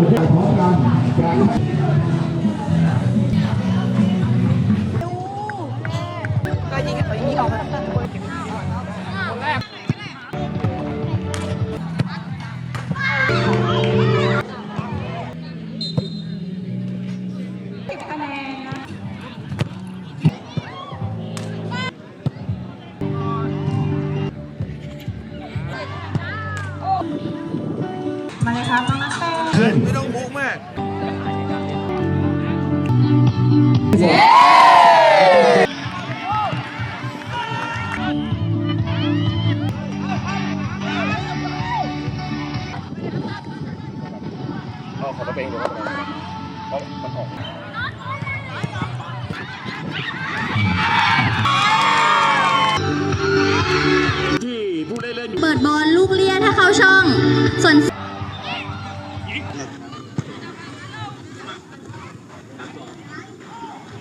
ที่พร้อมกันจากก็ยิงเขายิงออกมามาเลยครับ ขึ้น ไม่ต้องบุกมากเอาขอตัวเองดูเพราะมันออกที่ผู้ได้เล่นเปิดบอลลูกเลี้ยถ้าเข้าช่องส่วน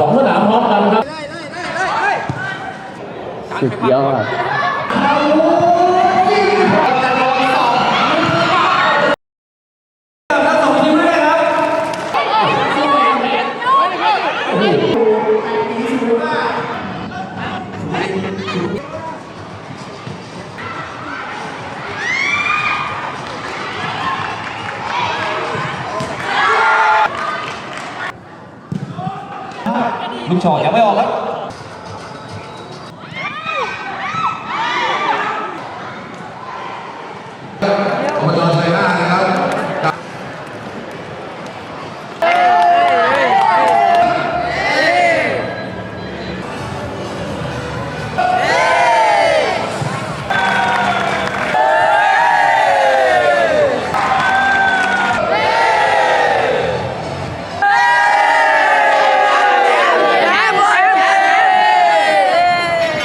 สองสนามพร้อมกันครับ สุดยอด ลูกชอยังไม่ออกครับ